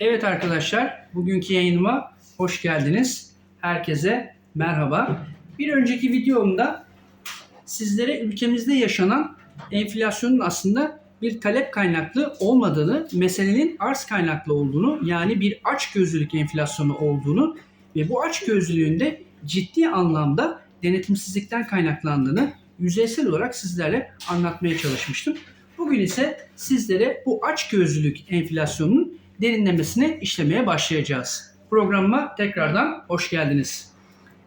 Evet arkadaşlar, bugünkü yayınıma hoş geldiniz. Herkese merhaba. Bir önceki videomda sizlere ülkemizde yaşanan enflasyonun aslında bir talep kaynaklı olmadığını, meselenin arz kaynaklı olduğunu, yani bir açgözlülük enflasyonu olduğunu ve bu açgözlülüğün de ciddi anlamda denetimsizlikten kaynaklandığını yüzeysel olarak sizlerle anlatmaya çalışmıştım. Bugün ise sizlere bu açgözlülük enflasyonunun derinlemesine işlemeye başlayacağız. Programıma tekrardan hoş geldiniz.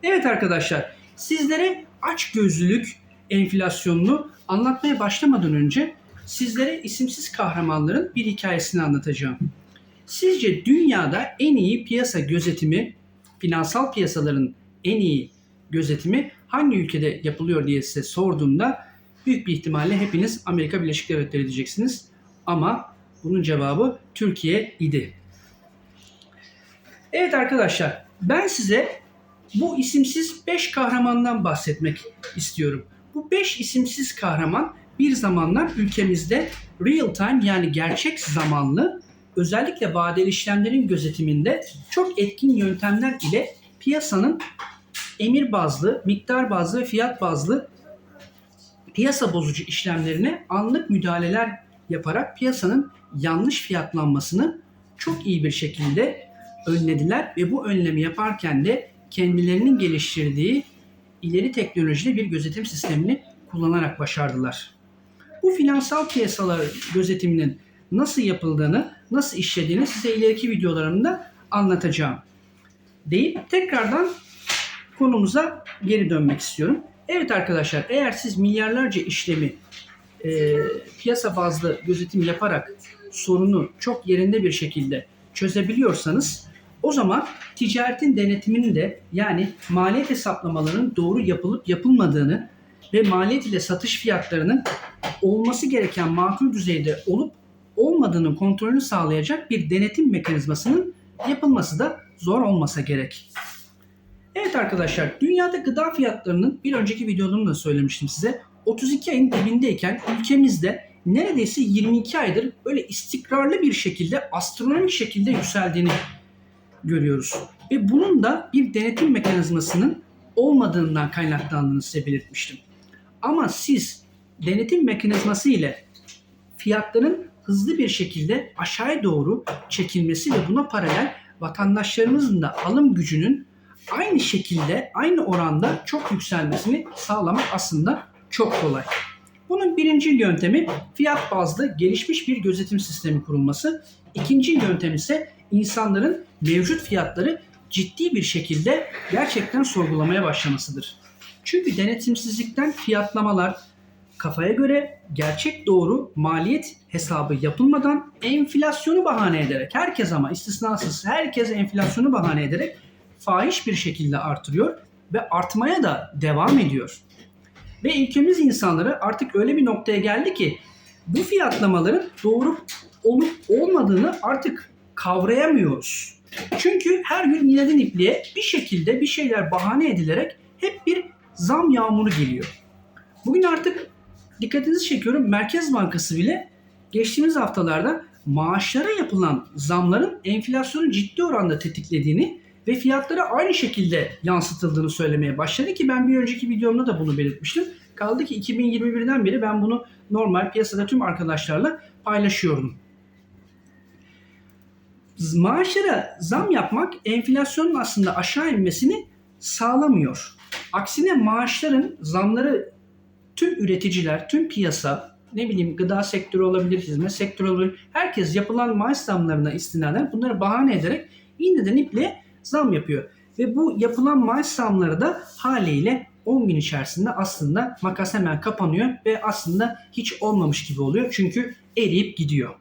Evet arkadaşlar, sizlere açgözlülük enflasyonunu anlatmaya başlamadan önce sizlere isimsiz kahramanların bir hikayesini anlatacağım. Sizce dünyada en iyi piyasa gözetimi, finansal piyasaların en iyi gözetimi hangi ülkede yapılıyor diye size sorduğumda büyük bir ihtimalle hepiniz Amerika Birleşik Devletleri diyeceksiniz. Ama bunun cevabı Türkiye idi. Evet arkadaşlar ben size bu isimsiz 5 kahramandan bahsetmek istiyorum. Bu 5 isimsiz kahraman bir zamanlar ülkemizde real time yani gerçek zamanlı özellikle vadeli işlemlerin gözetiminde çok etkin yöntemler ile piyasanın emir bazlı, miktar bazlı ve fiyat bazlı piyasa bozucu işlemlerine anlık müdahaleler yaparak piyasanın yanlış fiyatlanmasını çok iyi bir şekilde önlediler ve bu önlemi yaparken de kendilerinin geliştirdiği ileri teknolojili bir gözetim sistemini kullanarak başardılar. Bu finansal piyasalar gözetiminin nasıl yapıldığını, nasıl işlediğini size ileriki videolarımda anlatacağım. Deyip tekrardan konumuza geri dönmek istiyorum. Evet arkadaşlar eğer siz milyarlarca işlemi e, piyasa bazlı gözetim yaparak sorunu çok yerinde bir şekilde çözebiliyorsanız o zaman ticaretin denetiminin de yani maliyet hesaplamalarının doğru yapılıp yapılmadığını ve maliyet ile satış fiyatlarının olması gereken makul düzeyde olup olmadığının kontrolünü sağlayacak bir denetim mekanizmasının yapılması da zor olmasa gerek. Evet arkadaşlar, dünyada gıda fiyatlarının bir önceki videomda da söylemiştim size. 32 ayın dibindeyken ülkemizde neredeyse 22 aydır böyle istikrarlı bir şekilde, astronomik şekilde yükseldiğini görüyoruz. Ve bunun da bir denetim mekanizmasının olmadığından kaynaklandığını size belirtmiştim. Ama siz denetim mekanizması ile fiyatların hızlı bir şekilde aşağıya doğru çekilmesi ve buna paralel vatandaşlarımızın da alım gücünün aynı şekilde, aynı oranda çok yükselmesini sağlamak aslında çok kolay. Bunun birinci yöntemi fiyat bazlı gelişmiş bir gözetim sistemi kurulması. İkinci yöntem ise insanların mevcut fiyatları ciddi bir şekilde gerçekten sorgulamaya başlamasıdır. Çünkü denetimsizlikten fiyatlamalar kafaya göre gerçek doğru maliyet hesabı yapılmadan enflasyonu bahane ederek herkes ama istisnasız herkes enflasyonu bahane ederek fahiş bir şekilde artırıyor ve artmaya da devam ediyor. Ve ülkemiz insanları artık öyle bir noktaya geldi ki bu fiyatlamaların doğru olup olmadığını artık kavrayamıyoruz. Çünkü her gün iğneden ipliğe bir şekilde bir şeyler bahane edilerek hep bir zam yağmuru geliyor. Bugün artık dikkatinizi çekiyorum Merkez Bankası bile geçtiğimiz haftalarda maaşlara yapılan zamların enflasyonu ciddi oranda tetiklediğini ve fiyatlara aynı şekilde yansıtıldığını söylemeye başladı ki ben bir önceki videomda da bunu belirtmiştim. Kaldı ki 2021'den beri ben bunu normal piyasada tüm arkadaşlarla paylaşıyorum. Maaşlara zam yapmak enflasyonun aslında aşağı inmesini sağlamıyor. Aksine maaşların zamları tüm üreticiler, tüm piyasa, ne bileyim gıda sektörü olabilir, hizmet sektörü olabilir. Herkes yapılan maaş zamlarına istinaden bunları bahane ederek iğneden iple zam yapıyor. Ve bu yapılan maaş zamları da haliyle 10 gün içerisinde aslında makas hemen kapanıyor ve aslında hiç olmamış gibi oluyor. Çünkü eriyip gidiyor.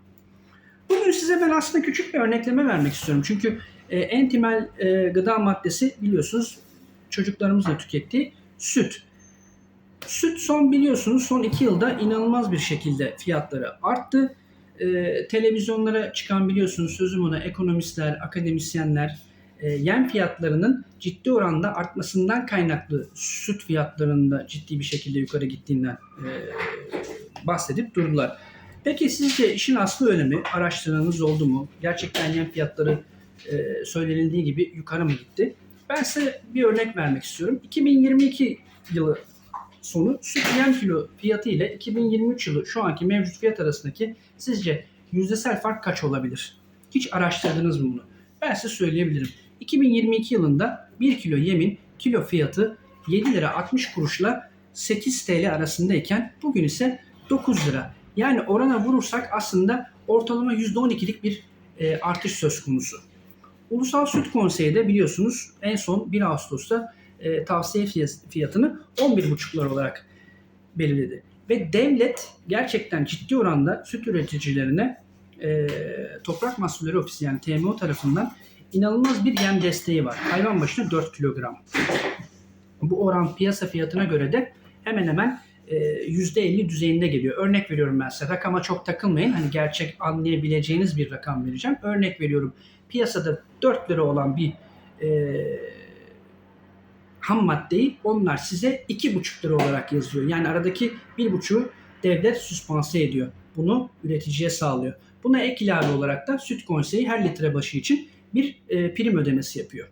Bugün size ben aslında küçük bir örnekleme vermek istiyorum. Çünkü e, en temel e, gıda maddesi biliyorsunuz çocuklarımızla tükettiği süt. Süt son biliyorsunuz son 2 yılda inanılmaz bir şekilde fiyatları arttı. E, televizyonlara çıkan biliyorsunuz sözüm ona ekonomistler, akademisyenler, yem fiyatlarının ciddi oranda artmasından kaynaklı süt fiyatlarında ciddi bir şekilde yukarı gittiğinden e, bahsedip durdular. Peki sizce işin aslı öyle mi? Araştırdığınız oldu mu? Gerçekten yem fiyatları e, söylenildiği gibi yukarı mı gitti? Ben size bir örnek vermek istiyorum. 2022 yılı sonu süt yem kilo fiyatı ile 2023 yılı şu anki mevcut fiyat arasındaki sizce yüzdesel fark kaç olabilir? Hiç araştırdınız mı bunu? Ben size söyleyebilirim. 2022 yılında 1 kilo yemin kilo fiyatı 7 lira 60 kuruşla 8 TL arasındayken bugün ise 9 lira. Yani orana vurursak aslında ortalama %12'lik bir e, artış söz konusu. Ulusal Süt Konseyi de biliyorsunuz en son 1 Ağustos'ta e, tavsiye fiyat- fiyatını 11,5'lar olarak belirledi. Ve devlet gerçekten ciddi oranda süt üreticilerine e, Toprak Mahsulleri Ofisi yani TMO tarafından inanılmaz bir yem desteği var. Hayvan başına 4 kilogram. Bu oran piyasa fiyatına göre de hemen hemen e, %50 düzeyinde geliyor. Örnek veriyorum ben size. Rakama çok takılmayın. Hani gerçek anlayabileceğiniz bir rakam vereceğim. Örnek veriyorum. Piyasada 4 lira olan bir e, ham maddeyi onlar size 2,5 lira olarak yazıyor. Yani aradaki 1,5'u devlet süspanse ediyor. Bunu üreticiye sağlıyor. Buna ek ilave olarak da süt konseyi her litre başı için bir e, prim ödemesi yapıyor.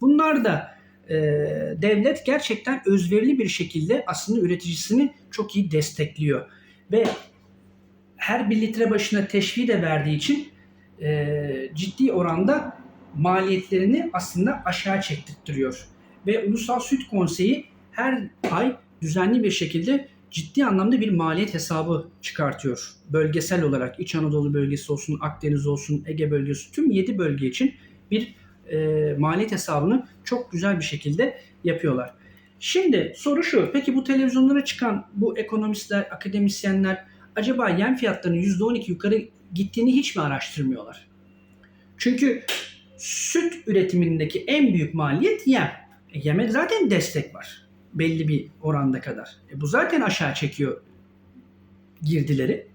Bunlar da e, devlet gerçekten özverili bir şekilde aslında üreticisini çok iyi destekliyor. Ve her bir litre başına teşviği de verdiği için e, ciddi oranda maliyetlerini aslında aşağı çektirtiyor. Ve Ulusal Süt Konseyi her ay düzenli bir şekilde ciddi anlamda bir maliyet hesabı çıkartıyor. Bölgesel olarak İç Anadolu bölgesi olsun, Akdeniz olsun, Ege bölgesi tüm 7 bölge için bir e, maliyet hesabını çok güzel bir şekilde yapıyorlar. Şimdi soru şu. Peki bu televizyonlara çıkan bu ekonomistler, akademisyenler acaba yem fiyatlarının %12 yukarı gittiğini hiç mi araştırmıyorlar? Çünkü süt üretimindeki en büyük maliyet yem. E, yeme zaten destek var. Belli bir oranda kadar. E, bu zaten aşağı çekiyor girdileri.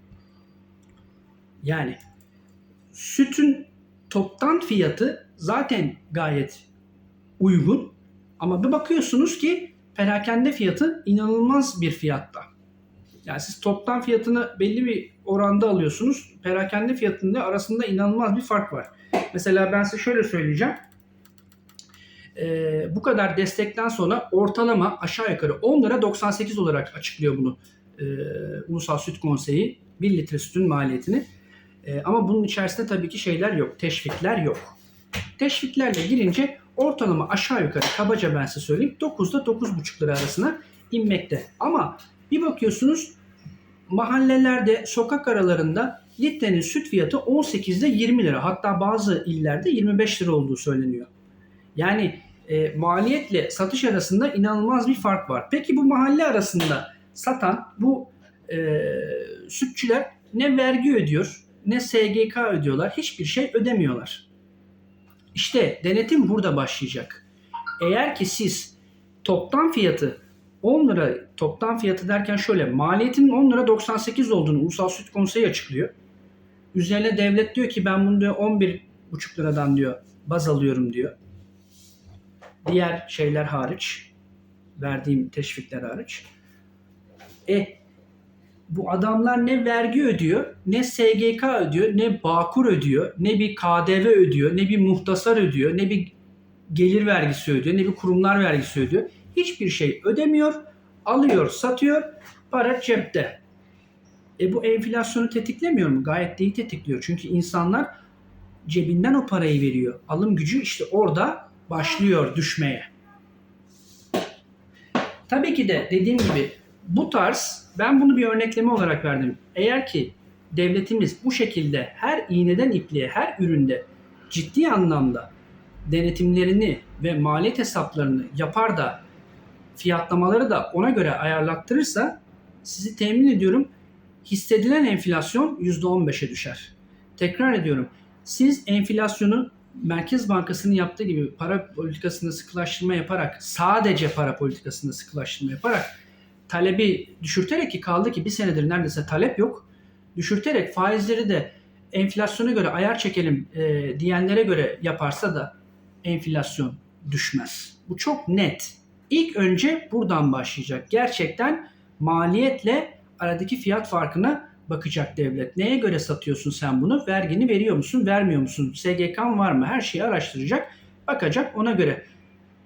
Yani sütün toptan fiyatı zaten gayet uygun. Ama bir bakıyorsunuz ki perakende fiyatı inanılmaz bir fiyatta. Yani siz toptan fiyatını belli bir oranda alıyorsunuz. Perakende fiyatında arasında inanılmaz bir fark var. Mesela ben size şöyle söyleyeceğim. Ee, bu kadar destekten sonra ortalama aşağı yukarı 10 lira 98 olarak açıklıyor bunu ee, Ulusal Süt Konseyi 1 litre sütün maliyetini. Ee, ama bunun içerisinde tabii ki şeyler yok, teşvikler yok. Teşviklerle girince ortalama aşağı yukarı kabaca ben size söyleyeyim 9'da 9,5 lira arasına inmekte. Ama bir bakıyorsunuz mahallelerde, sokak aralarında litrenin süt fiyatı 18'de 20 lira. Hatta bazı illerde 25 lira olduğu söyleniyor. Yani e, maliyetle satış arasında inanılmaz bir fark var. Peki bu mahalle arasında satan bu e, sütçüler ne vergi ödüyor, ne SGK ödüyorlar, hiçbir şey ödemiyorlar. İşte denetim burada başlayacak. Eğer ki siz toptan fiyatı 10 lira toptan fiyatı derken şöyle maliyetinin 10 lira 98 olduğunu Ulusal Süt Konseyi açıklıyor. Üzerine devlet diyor ki ben bunu diyor 11,5 liradan diyor baz alıyorum diyor. Diğer şeyler hariç verdiğim teşvikler hariç. E bu adamlar ne vergi ödüyor, ne SGK ödüyor, ne Bağkur ödüyor, ne bir KDV ödüyor, ne bir muhtasar ödüyor, ne bir gelir vergisi ödüyor, ne bir kurumlar vergisi ödüyor. Hiçbir şey ödemiyor, alıyor, satıyor, para cepte. E bu enflasyonu tetiklemiyor mu? Gayet de iyi tetikliyor. Çünkü insanlar cebinden o parayı veriyor. Alım gücü işte orada başlıyor düşmeye. Tabii ki de dediğim gibi bu tarz ben bunu bir örnekleme olarak verdim. Eğer ki devletimiz bu şekilde her iğneden ipliğe her üründe ciddi anlamda denetimlerini ve maliyet hesaplarını yapar da fiyatlamaları da ona göre ayarlattırırsa sizi temin ediyorum hissedilen enflasyon %15'e düşer. Tekrar ediyorum. Siz enflasyonu Merkez Bankası'nın yaptığı gibi para politikasında sıkılaştırma yaparak sadece para politikasında sıkılaştırma yaparak talebi düşürterek ki kaldı ki bir senedir neredeyse talep yok. Düşürterek faizleri de enflasyona göre ayar çekelim e, diyenlere göre yaparsa da enflasyon düşmez. Bu çok net. İlk önce buradan başlayacak. Gerçekten maliyetle aradaki fiyat farkına bakacak devlet. Neye göre satıyorsun sen bunu? Vergini veriyor musun, vermiyor musun? SGK'n var mı? Her şeyi araştıracak, bakacak, ona göre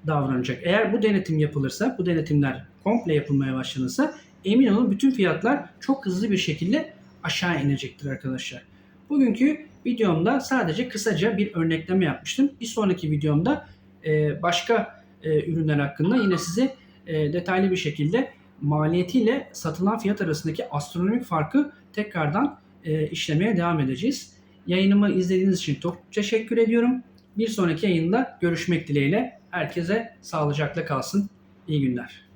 davranacak. Eğer bu denetim yapılırsa, bu denetimler komple yapılmaya başlanırsa emin olun bütün fiyatlar çok hızlı bir şekilde aşağı inecektir arkadaşlar. Bugünkü videomda sadece kısaca bir örnekleme yapmıştım. Bir sonraki videomda e, başka e, ürünler hakkında yine size e, detaylı bir şekilde maliyetiyle satılan fiyat arasındaki astronomik farkı tekrardan e, işlemeye devam edeceğiz. Yayınımı izlediğiniz için çok teşekkür ediyorum. Bir sonraki yayında görüşmek dileğiyle. Herkese sağlıcakla kalsın. İyi günler.